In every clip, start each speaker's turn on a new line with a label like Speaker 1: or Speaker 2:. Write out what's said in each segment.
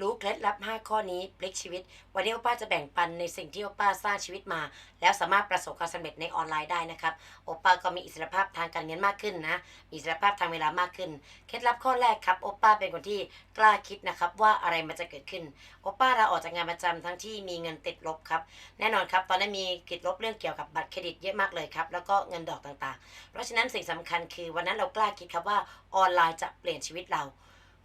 Speaker 1: รู้เคล็ดลับ 5 ข้อนี้พลิกชีวิต วันนี้โอป้าจะแบ่งปันในสิ่งที่โอป้าสร้างชีวิตมา แล้วสามารถประสบความสำเร็จในออนไลน์ได้นะครับโอป้าก็มีอิสรภาพทางการเงินมากขึ้นนะมีอิสรภาพทางเวลามากขึ้น เคล็ดลับข้อแรกครับโอป้าเป็นคนที่กล้าคิดนะครับว่าอะไรมันจะเกิดขึ้นโอป้าเราออกจากงานประจำทั้งที่มีเงินติดลบครับแน่นอนครับ ตอนนั้นมีติดลบเรื่องเกี่ยวกับบัตรเครดิตเยอะมากเลยครับแล้วก็เงินดอกต่างๆ เพราะฉะนั้นสิ่งสำคัญคือวันนั้นเรากล้าคิดครับว่าออนไลน์จะเปลี่ยนชีวิตเรา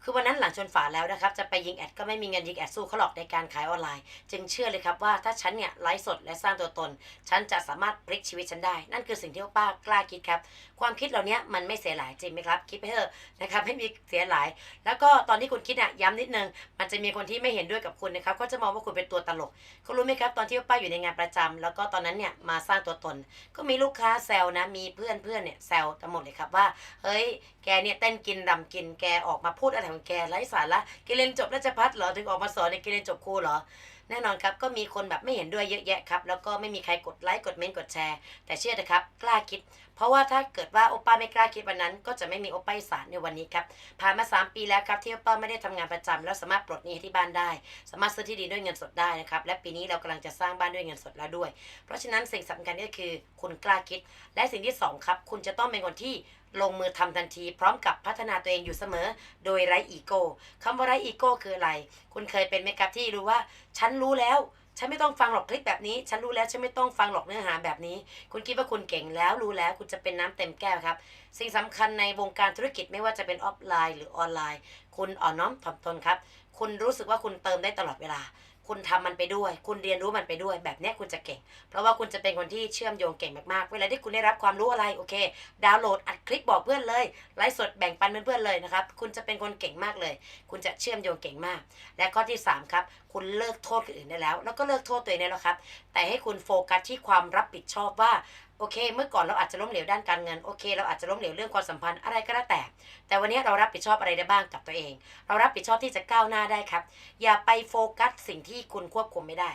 Speaker 1: คือวันนั้นหลังชนฝาแล้วนะครับ จะไปยิงแอดก็ไม่มีเงินยิงแอดสู้เขาหรอกในการขายออนไลน์ จึงเชื่อเลยครับว่าถ้าฉันเนี่ยไลฟ์สดและสร้างตัวตน ฉันจะสามารถพลิกชีวิตฉันได้ นั่นคือสิ่งที่ป้ากล้าคิดครับ ความคิดเหล่านี้มันไม่เสียหลายจริงไหมครับ คิดไปเถอะนะครับไม่มีเสียหลาย แล้วก็ตอนที่คุณคิดอะย้ำนิดนึง มันจะมีคนที่ไม่เห็นด้วยกับคุณนะครับก็จะมองว่าคุณเป็นตัวตลกคุณรู้ไหมครับตอนที่ป้าอยู่ในงานประจำแล้วก็ตอนนั้นเนี่ยมาสร้างตัวตน ก็มีลูกค้าแซวนะมีเพื่อนเพื่อนเนี่ยแซวทั้งหมดเลยครับว่าเฮ้ยแกเนี่ยเต้นกินรำกินแกออกมาพูดอะไรองแกไร้สาระเกเรนจบราชพัฒเหรอถึงออกมาสอนในเกเรนจบครูเหรอ แน่นอนครับก็มีคนแบบไม่เห็นด้วยเยอะแยะครับแล้วก็ไม่มีใครกดไลค์กดเมนต์กดแชร์ แต่เชื่อนะครับกล้าคิด เพราะว่าถ้าเกิดว่าโอป้าไม่กล้าคิดวันนั้น ก็จะไม่มีโอป้าอีสานในวันนี้ครับผ่านมา 3 ปีแล้วครับที่โอป้าไม่ได้ทำงานประจำแล้วสามารถปลดหนี้ที่บ้านได้ สามารถซื้อที่ดินด้วยเงินสดได้นะครับและปีนี้เรากำลังจะสร้างบ้านด้วยเงินสดแล้วด้วย เพราะฉะนั้นสิ่งสำคัญก็คือคุณกล้าคิด และสิ่งที่สองครับคุณจะต้องเป็นคนที่ลงมือทำทันที พร้อมกับพัฒนาตัวเองอยู่เสมอ โดยไร้อีโก้คำว่าไร้อีโก้คืออะไร คุณเคยเป็นไหมครับที่รู้ว่าฉันรู้แล้ว ฉันไม่ต้องฟังหรอกคลิปแบบนี้ ฉันรู้แล้วฉันไม่ต้องฟังหรอกเนื้อหาแบบนี้ คุณคิดว่าคุณเก่งแล้วรู้แล้ว คุณจะเป็นน้ำเต็มแก้วครับ สิ่งสำคัญในวงการธุรกิจไม่ว่าจะเป็นออฟไลน์ หรือออนไลน์ คุณอ่อนน้อมถ่อมตนครับ คุณรู้สึกว่าคุณเติมได้ตลอดเวลา คุณทำมันไปด้วย คุณเรียนรู้มันไปด้วย แบบนี้คุณจะเก่ง เพราะว่าคุณจะเป็นคนที่เชื่อมโยงเก่งมากๆ เวลาที่คุณได้รับความรู้อะไร โอเค ดาวน์โหลดอัดคลิปบอกเพื่อนเลย ไลฟ์สดแบ่งปันเพื่อนๆเลยนะครับ คุณจะเป็นคนเก่งมากเลย คุณจะเชื่อมโยงเก่งมาก และข้อที่สามครับ คุณเลิกโทษคนอื่นได้แล้ว แล้วก็เลิกโทษตัวเองได้แล้วครับ แต่ให้คุณโฟกัสที่ความรับผิดชอบว่า โอเค เมื่อก่อนเราอาจจะล้มเหลวด้านการเงินโอเค เราอาจจะล้มเหลวเรื่องความสัมพันธ์อะไรก็แล้วแต่ แต่วันนี้เรารับผิดชอบอะไรได้บ้างกับตัวเอง เรารับผิดชอบที่จะก้าวหน้าได้ครับ อย่าไปโฟกัสสิ่งที่คุณควบคุมไม่ได้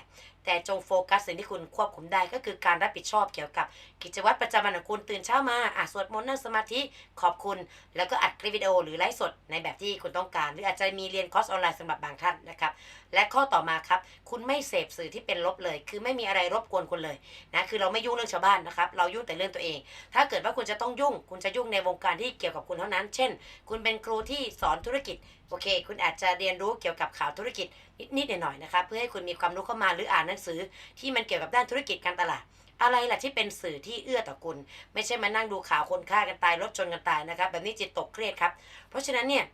Speaker 1: แต่จงโฟกัสสิ่งที่คุณควบคุมได้ก็คือการรับผิดชอบเกี่ยวกับ กิจวัตรประจำวันของคุณตื่นเช้ามาอะสวดมนต์นั่งสมาธิขอบคุณ แล้วก็อัดคลิปวิดีโอหรือไลฟ์สดในแบบที่คุณต้องการ หรืออาจจะมีเรียนคอร์สออนไลน์สำหรับบางท่านนะครับและข้อต่อมาครับ คุณไม่เสพสื่อที่เป็นลบเลย คือไม่มีอะไรรบกวนคุณเลยนะคือเราไม่ยุ่งเรื่องชาวบ้านนะครับเรายุ่งแต่เรื่องตัวเอง ถ้าเกิดว่าคุณจะต้องยุ่ง คุณจะยุ่งในวงการที่เกี่ยวกับคุณเท่านั้น เช่น คุณเป็นครูที่สอนธุรกิจ โอเค คุณอาจจะเรียนรู้เกี่ยวกับข่าวธุรกิจนิดๆหน่อยๆนะครับเพื่อให้คุณมีความรู้เข้ามาหรืออ่านหนังสือ ที่มันเกี่ยวกับด้านธุรกิจการตลาดอะไรล่ะที่เป็นสื่อที่เอื้อต่อคุณ ไม่ใช่มานั่งดูข่าวคนฆ่ากันตายรถชนกันตายนะครับแบบนี้จิตตกเครียดครับ เพราะฉะนั้นเนี่ย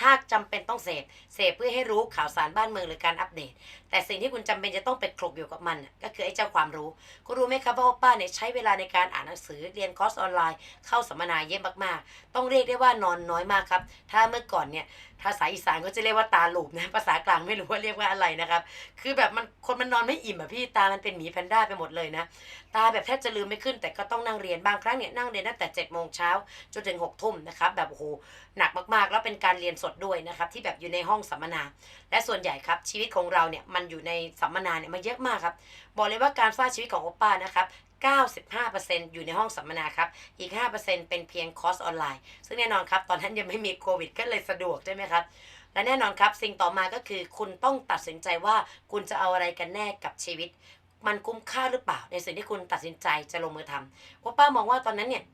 Speaker 1: ถ้าจำเป็นต้องเสพเสพเพื่อให้รู้ข่าวสารบ้านเมืองหรือการอัปเดต แต่สิ่งที่คุณจำเป็นจะต้องไปคลุกอยู่กับมันน่ะก็คือไอ้เจ้าความรู้ คุณรู้ไหมครับว่าป้าเนี่ยใช้เวลาในการอ่านหนังสือเรียนคอร์สออนไลน์ เข้าสัมมนาเยอะมากๆ ต้องเรียกได้ว่านอนน้อยมากครับ ถ้าเมื่อก่อนเนี่ย ภาษาอีสานก็จะเรียกว่าตาหลูบนะ ภาษากลางไม่รู้ว่าเรียกว่าอะไรนะครับ คือแบบมันคนมันนอนไม่อิ่มอะพี่ตามันเป็นหมีแพนด้าไปหมดเลยนะ ตาแบบแทบจะลืมไม่ขึ้น แต่ก็ต้องนั่งเรียนบางครั้งเนี่ยนั่งเรียนตั้งแต่7จ็ดโมงเช้าจนถึง6กทุ่มนะครับแบบโอ้โหหนักมากๆ แล้วเป็นการเรียนสดด้วยนะครับที่แบบอยู่ในห้องสัมมนา และส่วนใหญ่ครับชีวิตของเราเนี่ยมันอยู่ในสัมมนาเนี่ยมาเยอะมากครับบอกเลยว่าการสร้างชีวิตของโอป้านะครับ 95%อยู่ในห้องสัมมนาครับ อีก 5%เป็นเพียงคอร์สออนไลน์ ซึ่งแน่นอนครับ ตอนนั้นยังไม่มีโควิดก็เลยสะดวกใช่ไหมครับ และแน่นอนครับ สิ่งต่อมาก็คือคุณต้องตัดสินใจว่าคุณจะเอาอะไรกันแน่กับชีวิต มันคุ้มค่าหรือเปล่า ในสิ่งที่คุณตัดสินใจจะลงมือทำว่าป้ามองว่าตอนนั้นเนี่ย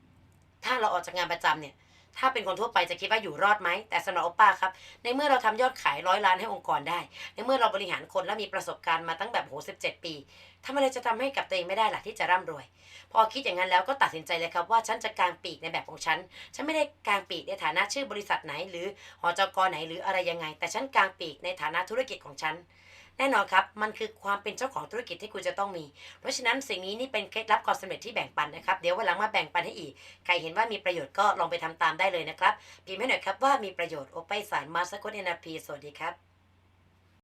Speaker 1: ถ้าเราออกจากงานประจำเนี่ย ถ้าเป็นคนทั่วไปจะคิดว่าอยู่รอดไหม แต่สำหรับโอป้าครับ ในเมื่อเราทำยอดขายร้อยล้านให้องค์กรได้ ในเมื่อเราบริหารคนและมีประสบการณ์มาตั้งแบบโหสิบเจ็ดปีทำอะไรจะทำให้กับตัวเองไม่ได้ล่ะที่จะร่ำรวย พอคิดอย่างนั้นแล้วก็ตัดสินใจเลยครับว่าฉันจะกางปีกในแบบของฉัน ฉันไม่ได้กางปีกในฐานะชื่อบริษัทไหน หรือหอจกไหนหรืออะไรยังไง แต่ฉันกางปีกในฐานะธุรกิจของฉัน แน่นอนครับ มันคือความเป็นเจ้าของธุรกิจที่คุณจะต้องมี เพราะฉะนั้นสิ่งนี้นี่เป็นเคล็ดลับความสำเร็จที่แบ่งปันนะครับ เดี๋ยววันหลังมาแบ่งปันให้อีก ใครเห็นว่ามีประโยชน์ก็ลองไปทำตามได้เลยนะครับพิมพ์ให้หน่อยครับว่ามีประโยชน์โอไปสารมาสกุลเอ็นพีสวัสดีครับ